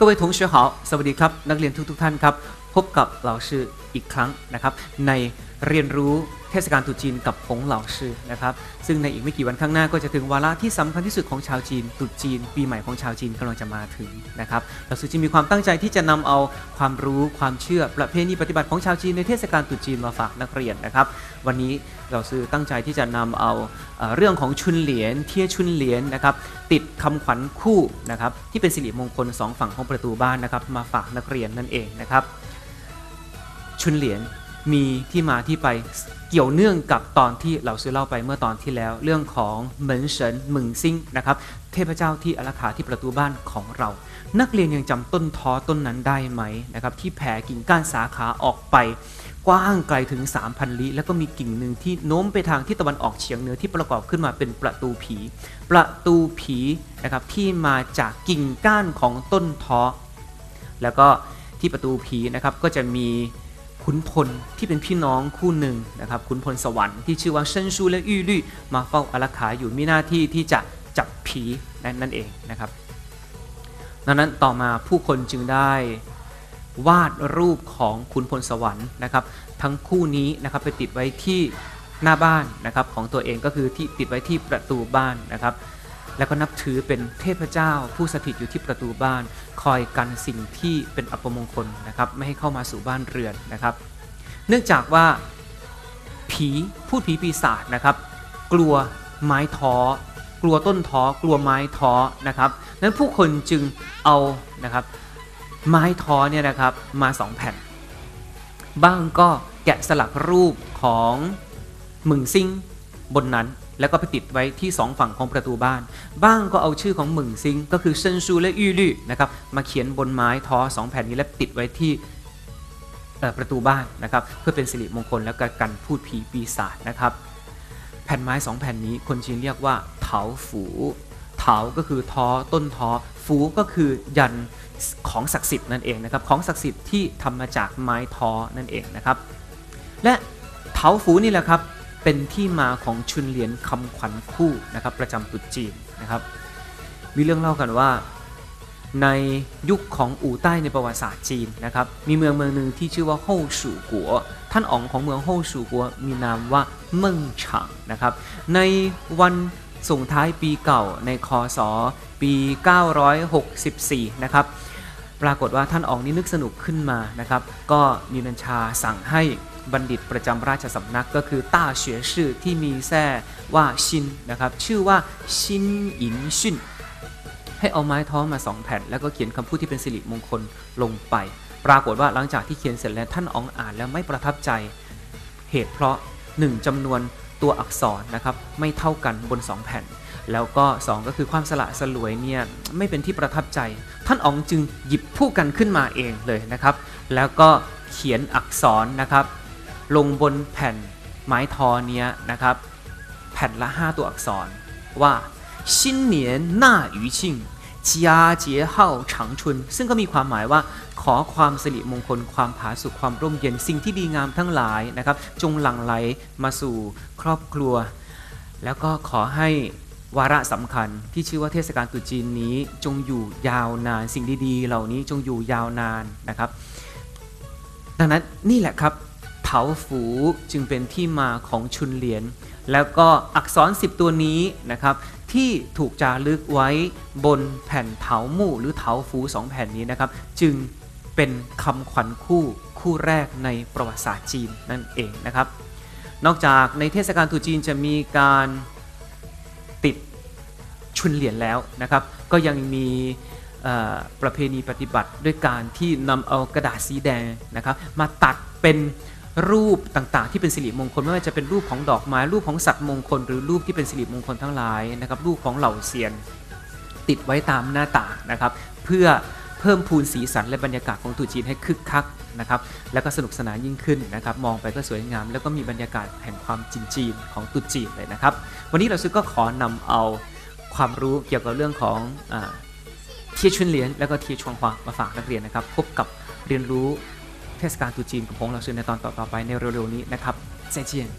各位同学好สวัสดีครับ นักเรียนทุกๆท่านครับ พบกับเหล่าชื่ออีกครั้งนะครับ ในเรียนรู้ เทศกาลตรุษจีนกับผงเหล่าชื่อนะครับซึ่งในอีกไม่กี่วันข้างหน้าก็จะถึงวาระที่สำคัญที่สุดของชาวจีนตรุษจีน ปีใหม่ของชาวจีนกำลังจะมาถึงนะครับเราสุจีนมีความตั้งใจที่จะนำเอาความรู้ความเชื่อประเพณีปฏิบัติของชาวจีนในเทศกาลตรุษจีนมาฝากนักเรียนนะครับ วันนี้เราซื้อตั้งใจที่จะนำเอาเอ่อเรื่องของชุนเหรียญเทียชุนเหรียญนะครับติดคำขวัญคู่นะครับที่เป็นสิริมงคลสองฝั่งของประตูบ้านนะครับมาฝากนักเรียนนั่นเองนะครับชุนเหรียญ มีที่มาที่ไปเกี่ยวเนื่องกับตอนที่เราซื้อเล่าไปเมื่อตอนที่แล้ว เรื่องของเหมินเฉินหมึงซิงนะครับเทพเจ้าที่อารักขาที่ประตูบ้านของเรา นักเรียนยังจำต้นท้อต้นนั้นได้ไหมนะครับที่แผ่กิ่งก้านสาขาออกไปกว้างไกลถึง 3,000 ลี้แล้วก็มีกิ่งหนึ่งที่โน้มไปทางที่ตะวันออกเฉียงเหนือที่ประกอบขึ้นมาเป็นประตูผี ประตูผีนะครับที่มาจากกิ่งก้านของต้นท้อแล้วก็ที่ประตูผีนะครับก็จะมี ขุนพลที่เป็นพี่น้องคู่หนึ่งนะครับขุนพลสวรรค์ที่ชื่อว่าเซินชูและอี้ลี่มาเฝ้าอารักขาอยู่มีหน้าที่ที่จะจับผีนั่นนั่นเองนะครับดังนั้นต่อมาผู้คนจึงได้วาดรูปของขุนพลสวรรค์นะครับ ทั้งคู่นี้นะครับไปติดไว้ที่หน้าบ้านนะครับของตัวเองก็คือที่ติดไว้ที่ประตูบ้านนะครับ แล้วก็นับถือเป็นเทพเจ้า ผู้สถิตอยู่ที่ประตูบ้าน คอยกันสิ่งที่เป็นอัปมงคลนะครับไม่ให้เข้ามาสู่บ้านเรือนนะครับ เนื่องจากว่าผีพูดผีปีศาจนะครับ กลัวไม้ท้อกลัวต้นท้อกลัวไม้ท้อนะครับนั้นผู้คนจึงเอานะครับไม้ท้อเนี่ยนะครับมาสองแผ่น บ้างก็แกะสลักรูปของหมึงซิง บนนั้น แล้วก็ไปติดไว้ที่สองฝั่งของประตูบ้าน บ้างก็เอาชื่อของหมึงซิง ก็คือเซนซูและอี้ลี่นะครับมาเขียนบนไม้ท้อสองแผ่นนี้แล้วติดไว้ที่ประตูบ้านนะครับเพื่อเป็นสิริมงคลและก็กันพูดผีปีศาจนะครับแผ่นไม้สองแผ่นนี้คนจีนเรียกว่าเถาฝูเถาก็คือท้อต้นท้อฝูก็คือยันของศักดิ์สิทธิ์นั่นเองนะครับของศักดิ์สิทธิ์ที่ทำมาจากไม้ท้อนั่นเองนะครับและเถาฝูนี่แหละครับ เป็นที่มาของชุนเหรียญคำขวัญคู่นะครับประจำตรุษจีนนะครับมีเรื่องเล่ากันว่า ในยุคของอู่ใต้ในประวัติศาสตร์จีนนะครับมีเมืองเมืองหนึ่งที่ชื่อว่าโฮสู่กัวท่านอ๋องของเมืองโฮสู่กัวมีนามว่าเมิงฉางนะครับในวันส่งท้ายปีเก่าในคศปี 964 นะครับ ปรากฏว่าท่านอ๋องนี่นึกสนุกขึ้นมานะครับ ก็มีบัญชาสั่งให้ บัณฑิตประจำราชสำนักก็คือต้าเฉวยชื่อที่มีแท้ว่าชินนะครับชื่อว่าชินอินชินให้เอาไม้ท้อมาสองแผ่น แล้วก็เขียนคำพูดที่เป็นสิริมงคลลงไป ปรากฏว่าหลังจากที่เขียนเสร็จแล้วท่านอองอ่านแล้วไม่ประทับใจเหตุเพราะ 1จำนวนตัวอักษรนะครับไม่เท่ากันบน 2 แผ่น แล้วก็ 2 ก็คือความสละสลวยเนี่ยไม่เป็นที่ประทับใจ ท่านอองจึงหยิบผู้กันขึ้นมาเองเลยนะครับ แล้วก็เขียนอักษรนะครับ ลงบนแผ่นไม้ทอเนี้ยนะครับ แผ่นละ 5 ตัวอักษรว่าชินเนียนหน้าอยู่ชิงจียเจียเฉังชุน ซึ่งก็มีความหมายว่าขอความสิริมงคลความผาสุกความร่มเย็นสิ่งที่ดีงามทั้งหลายนะครับ จงหลั่งไหลมาสู่ครอบครัว แล้วก็ขอให้วาระสำคัญที่ชื่อว่าเทศกาลตรุษจีนนี้จงอยู่ยาวนานสิ่งดีๆ เหล่านี้จงอยู่ยาวนานนะครับ ดังนั้นนี่แหละครับ เถาฝูจึงเป็นที่มาของชุนเหรียญแล้วก็อักษร 10 ตัวนี้นะครับที่ถูกจารึกไว้บนแผ่นเถาหมู่หรือเถาฝูสองแผ่นนี้นะครับ จึงเป็นคำขวัญคู่คู่แรกในประวัติศาสตร์จีนนั่นเองนะครับ นอกจากในเทศกาลตรุษจีนจะมีการติดชุนเหรียญแล้วนะครับ ก็ยังมีประเพณีปฏิบัติด้วยการที่นำเอากระดาษสีแดงนะครับ มาตัดเป็น รูปต่างๆ ที่เป็นสิริมงคลไม่ว่าจะเป็นรูปของดอกไม้ รูปของสัตว์มงคล หรือรูปที่เป็นสิริมงคลทั้งหลายนะครับรูปของเหล่าเซียน ติดไว้ตามหน้าต่างนะครับ เพื่อเพิ่มพูนสีสันและบรรยากาศของตุจีนให้คึกคักนะครับแล้วก็สนุกสนานยิ่งขึ้นนะครับ มองไปก็สวยงาม แล้วก็มีบรรยากาศแห่งความจีนจีนของตุจีนเลยนะครับ วันนี้เราซื้อก็ขอนำเอาความรู้เกี่ยวกับเรื่องของอเทียชุนเหรียญแล้วก็เทียชวงฮวามาฝากนักเรียนนะครับ พบกับเรียนรู้ เทศกาลตรุษจีนกับพงเราซื้อในตอนต่อๆไปในเร็วๆนี้นะครับเซียน